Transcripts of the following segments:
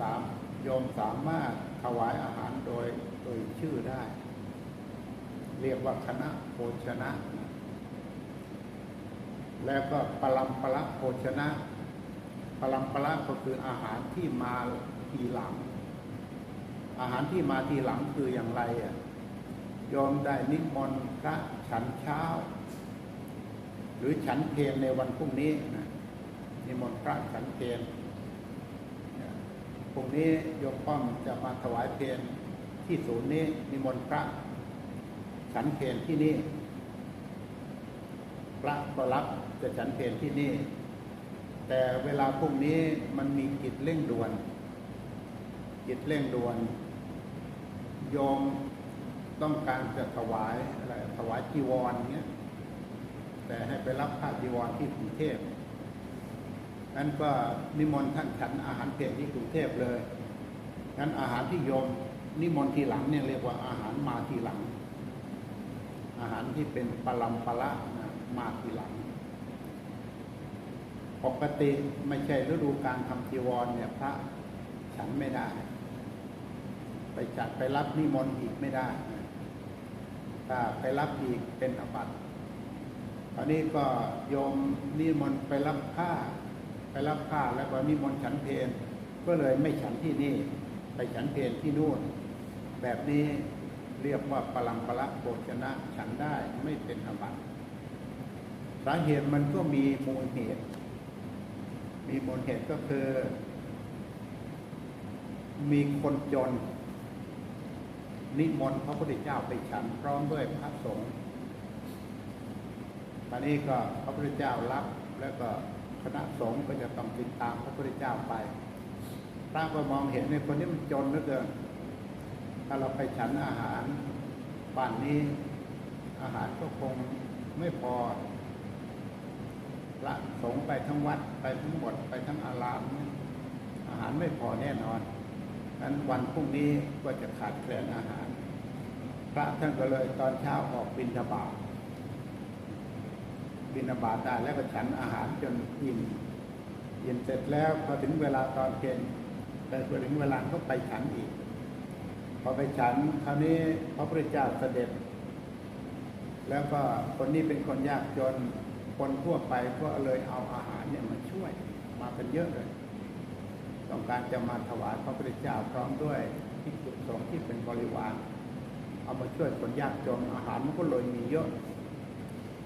สามโยมสามารถถวายอาหารโดยโดยชื่อได้ เรียกว่าคณะโภชนะนะแล้วก็ปรัมปละโภชนะปรัมปละก็คืออาหารที่มาทีหลัง อาหารที่มาทีหลังคืออย่างไรอะโยมได้นิมนต์พระฉันเช้า หรือฉันเพลในวันพรุ่งนี้นะนิมนต์พระฉันเพล พรุ่งนี้โยมป้อมจะมาถวายเพลที่ศูนย์นี้นิมนต์พระฉันเพลที่นี่ พระก็รับจะฉันเพลที่นี่ แต่เวลาพรุ่งนี้มันมีกิจเร่งด่วน กิจเร่งด่วน โยมต้องการจะถวายอะไรถวายจีวรเงี้ยแต่ให้ไปรับผ้าจีวรที่กรุงเทพ นั้นก็นิมนต์ท่านฉันอาหารเพลที่กรุงเทพเลยนั้นอาหารที่โยมนิมนต์ทีหลังเนี่ยเรียกว่าอาหารมาทีหลัง อาหารที่เป็นปลัมปละนะมาทีหลัง ปกติไม่ใช่ฤดูการทำจีวรเนี่ยพระฉันไม่ได้ ไปจัดไปรับนิมนต์อีกไม่ได้ถ้าไปรับอีกเป็นอบัติตอนนี้ก็โยมนิมนต์ไปรับผ้า ไปรับผ้าแล้วก็นิมนต์ฉันเพลก็เลยไม่ฉันที่นี่ ไปฉันเพลที่นู่น แบบนี้เรียกว่าปลังปละโภชนะฉันได้ไม่เป็นอบัตสาเหตุมันก็มีมูลเหตุ มีมูลเหตุก็คือ มีคนจน นิมนต์พระพุทธเจ้าไปฉันพร้อมด้วยพระสงฆ์ตอนนี้ก็พระพุทธเจ้ารับแล้วก็ คณะสงฆ์ก็จะต้องติดตามพระพุทธเจ้าไปพระก็มองเห็นในคนนี้มันจนเหลือเกินถ้าเราไปฉันอาหารป่านนี้ อาหารก็คงไม่พอพระสงฆ์ไปทั้งวัดไปทั้งหมดไปทั้งอาราม อาหารไม่พอแน่นอนนั้นวันพรุ่งนี้ก็จะขาดแคลนอาหาร พระท่านก็เลยตอนเช้าออกบิณฑบาต บิณฑบาตได้แล้วก็ฉันอาหารจนอิ่มอิ่มเสร็จแล้วพอถึงเวลาตอนเพลนแต่พอถึงเวลาก็ไปฉันอีก พอไปฉันคราวนี้พระพุทธเจ้าเสด็จ แล้วก็คนนี้เป็นคนยากจนคนทั่วไปก็เลยเอาอาหารเนี่ยมาช่วย มาเป็นเยอะเลย ต้องการจะมาถวายพระพุทธเจ้าพร้อมด้วยที่จุสงที่เป็นบริวารเอามาช่วยคนยากจนอาหารมันก็เลยมีเยอะ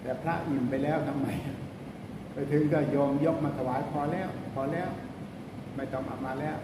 แต่พระอิ่มไปแล้วทำไม ไปถึงก็โยมยกมาถวายพอแล้ว พอแล้ว ไม่ต้องเอามาแล้ว